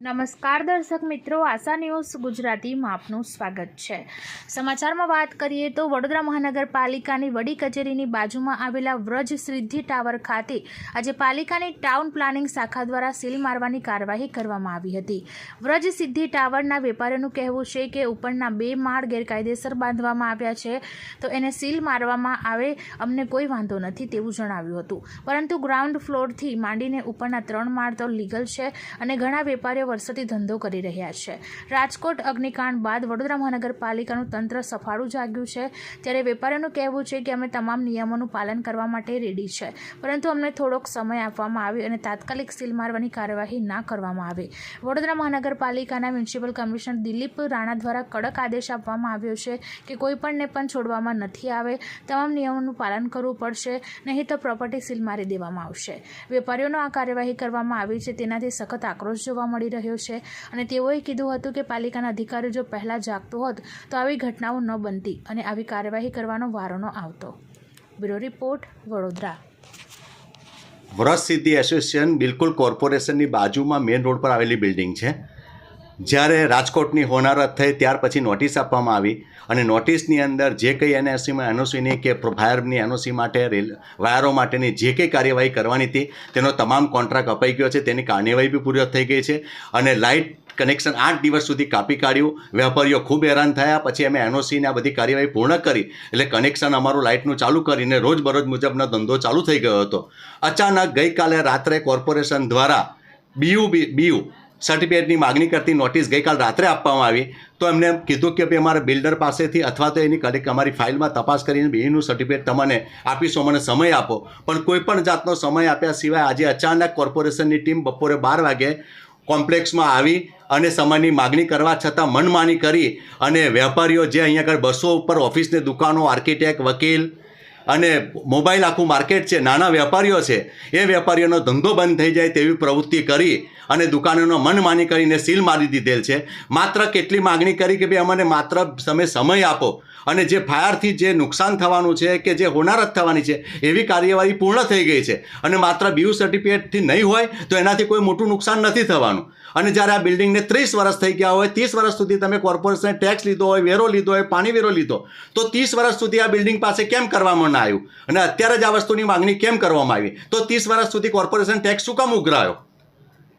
નમસ્કાર દર્શક મિત્રો, આશા ન્યૂઝ ગુજરાતીમાં આપનું સ્વાગત છે. સમાચારમાં વાત કરીએ તો વડોદરા મહાનગરપાલિકાની વડી કચેરીની બાજુમાં આવેલા વ્રજ સિદ્ધિ ટાવર ખાતે આજે પાલિકાની ટાઉન પ્લાનિંગ શાખા દ્વારા સીલ મારવાની કાર્યવાહી કરવામાં આવી હતી. વ્રજ સિદ્ધિ ટાવરના વેપારીઓનું કહેવું છે કે ઉપરના બે માળ ગેરકાયદેસર બાંધવામાં આવ્યા છે, તો એને સીલ મારવામાં આવે અમને કોઈ વાંધો નથી તેવું જણાવ્યું હતું. પરંતુ ગ્રાઉન્ડ ફ્લોરથી માંડીને ઉપરના ત્રણ માળ તો લીગલ છે અને ઘણા વેપારીઓ વર્ષોથી ધંધો કરી રહ્યા છે. રાજકોટ અગ્નિકાંડ બાદ વડોદરા મહાનગરપાલિકાનું તંત્ર સફાળું જાગ્યું છે. ત્યારે વેપારીઓનું કહેવું છે કે અમે તમામ નિયમોનું પાલન કરવા માટે રેડી છે. પરંતુ અમને થોડોક સમય આપવામાં આવ્યો અને તાત્કાલિક સીલ મારવાની કાર્યવાહી ના કરવામાં આવે. વડોદરા મહાનગરપાલિકાના મ્યુનિસિપલ કમિશનર દિલીપ રાણા દ્વારા કડક આદેશ આપવામાં આવ્યો છે કે કોઈ પણને પણ છોડવામાં નથી આવે. તમામ નિયમોનું પાલન કરવું પડશે, નહીં તો પ્રોપર્ટી સીલ મારી દેવામાં આવશે. વેપારીઓનો આ કાર્યવાહી કરવામાં આવી છે, તેનાથી સખત આક્રોશ જોવા મળી રહ્યો છે. અને તેઓએ કીધું હતું કે પાલિકાના અધિકારીઓ જો પહેલાં જાગતો હોત, તો આવી ઘટનાઓ ન બનતી અને આવી કાર્યવાહી કરવાનો વારો ન આવતો. Bureau report, Vadodara. Vrat Siddhi association બિલકુલ કોર્પોરેશનની બાજુમાં મેઇન રોડ પર આવેલી બિલ્ડિંગ છે. જ્યારે રાજકોટની હોનારત થઈ, ત્યાર પછી નોટિસ આપવામાં આવી અને નોટિસની અંદર જે કંઈ એનએસસીમાં એનઓસીની કે ફાયરની એનઓસી માટે, રેલ, વાયરો માટેની જે કંઈ કાર્યવાહી કરવાની હતી, તેનો તમામ કોન્ટ્રાક્ટ અપાઈ ગયો છે. તેની કાર્યવાહી બી પૂરી થઈ ગઈ છે અને લાઇટ કનેક્શન આઠ દિવસ સુધી કાપી કાઢ્યું. વેપારીઓ ખૂબ હેરાન થયા. પછી અમે એનઓસીને આ બધી કાર્યવાહી પૂર્ણ કરી. એટલે કનેક્શન અમારું લાઇટનું ચાલુ કરીને રોજબરોજ મુજબનો ધંધો ચાલુ થઈ ગયો હતો. અચાનક ગઈકાલે રાત્રે કોર્પોરેશન દ્વારા બીયુ બીયુ સર્ટિફિકેટની માગણી કરતી નોટિસ ગઈકાલ રાત્રે આપવામાં આવી. તો એમને કીધું કે ભાઈ, અમારા બિલ્ડર પાસેથી અથવા તો એની કલેક્ટ અમારી ફાઇલમાં તપાસ કરીને બીનું સર્ટિફિકેટ તમને આપીશું મને સમય આપો. પણ કોઈપણ જાતનો સમય આપ્યા સિવાય આજે અચાનક કોર્પોરેશનની ટીમ બપોરે બાર વાગે કોમ્પ્લેક્સમાં આવી અને સમયની માગણી કરવા છતાં મનમાની કરી અને વેપારીઓ જે અહીંયા આગળ બસો ઉપર ઓફિસની દુકાનો આર્કિટેક્ટ વકીલ અને મોબાઈલ આખું માર્કેટ છે, નાના વેપારીઓ છે, એ વેપારીઓનો ધંધો બંધ થઈ જાય તેવી પ્રવૃત્તિ કરી અને દુકાનોનો મનમાની કરીને સીલ મારી દીધેલ છે. માત્ર કેટલી માગણી કરી કે ભાઈ અમને માત્ર તમે સમય આપો અને જે ફાયરથી જે નુકસાન થવાનું છે કે જે હોનારત થવાની છે, એવી કાર્યવાહી પૂર્ણ થઈ ગઈ છે. અને માત્ર બીયુ સર્ટિફિકેટથી નહીં હોય તો એનાથી કોઈ મોટું નુકસાન નથી થવાનું. અને જ્યારે આ બિલ્ડિંગને ત્રીસ વર્ષ થઈ ગયા હોય, ત્રીસ વર્ષ સુધી તમે કોર્પોરેશને ટેક્સ લીધો હોય, વેરો લીધો હોય, પાણી વેરો લીધો તો ત્રીસ વર્ષ સુધી આ બિલ્ડિંગ પાસે કેમ કરવામાં ના આવ્યું અને અત્યારે જ આ વસ્તુની માંગણી કેમ કરવામાં આવી? તો ત્રીસ વર્ષ સુધી કોર્પોરેશન ટેક્સ શું કામ ઉઘરાયો?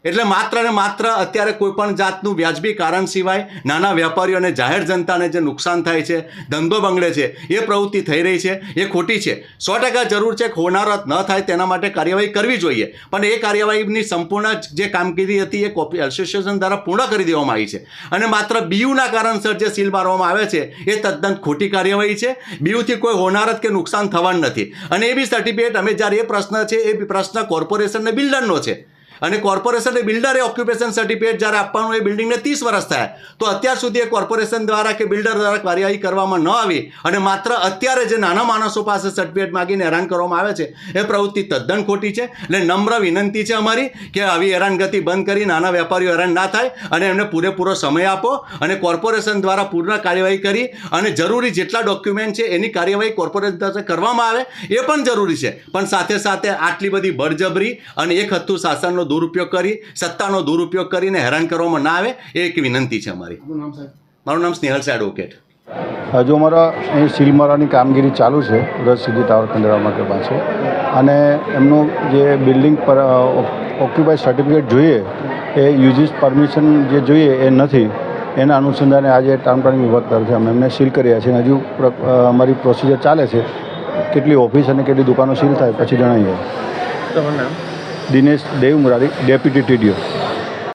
એટલે માત્ર ને માત્ર અત્યારે કોઈપણ જાતનું વ્યાજબી કારણ સિવાય નાના વેપારીઓ અને જાહેર જનતાને જે નુકસાન થાય છે, ધંધો બંગડે છે, એ પ્રવૃત્તિ થઈ રહી છે, એ ખોટી છે. સો ટકા જરૂર છે હોનારત ન થાય તેના માટે કાર્યવાહી કરવી જોઈએ. પણ એ કાર્યવાહીની સંપૂર્ણ જે કામગીરી હતી એ કોપી એસોસિએશન દ્વારા પૂર્ણ કરી દેવામાં આવી છે. અને માત્ર બીયુના કારણસર જે સીલ મારવામાં આવે છે, એ તદ્દન ખોટી કાર્યવાહી છે. બીયુથી કોઈ હોનારત કે નુકસાન થવાનું નથી. અને એ બી સર્ટિફિકેટ અમે જ્યારે એ પ્રશ્ન છે, એ પ્રશ્ન કોર્પોરેશનને બિલ્ડરનો છે. અને કોર્પોરેશને બિલ્ડરે ઓક્યુપેશન સર્ટિફિકેટ જ્યારે આપવાનું એ બિલ્ડિંગને ત્રીસ વર્ષ થાય. તો અત્યાર સુધી એ કોર્પોરેશન દ્વારા કે બિલ્ડર દ્વારા કાર્યવાહી કરવામાં ન આવી અને માત્ર અત્યારે જે નાના માણસો પાસે સર્ટિફિકેટ માગીને હેરાન કરવામાં આવે છે, એ પ્રવૃત્તિ તદ્દન ખોટી છે એટલે નમ્ર વિનંતી છે અમારી કે આવી હેરાનગતિ બંધ કરી, નાના વેપારીઓ હેરાન ના થાય અને એમને પૂરેપૂરો સમય આપો અને કોર્પોરેશન દ્વારા પૂર્ણ કાર્યવાહી કરી અને જરૂરી જેટલા ડોક્યુમેન્ટ છે એની કાર્યવાહી કોર્પોરેશન દ્વારા કરવામાં આવે, એ પણ જરૂરી છે. પણ સાથે સાથે આટલી બધી બળજબરી અને એક હત્તુ શાસનનો દુરુપયોગ કરી સત્તાનો દુરુપયોગ કરીને હેરાન કરવામાં ના આવે એ એક વિનંતી છે અમારી. મારું નામ સ્નેહલ સાહેબ એડવોકેટ હજુ અમારા અહીં સીલ મારવાની કામગીરી ચાલુ છે રસ સીધી ટાવર ખંડેરા માટે પાસે અને એમનું જે બિલ્ડિંગ પર ઓક્યુપાય સર્ટિફિકેટ જોઈએ એ યુજીસ પરમિશન જે જોઈએ એ નથી એના અનુસંધાને આજે ટાઉન પ્લાનિંગ વિભાગ તરફથી અમે એમને સીલ કર્યા છે. અને હજુ અમારી પ્રોસિજર ચાલે છે કેટલી ઓફિસ અને કેટલી દુકાનો સીલ થાય પછી જણાવીએ. Dinesh Dev Murari deputy TDO.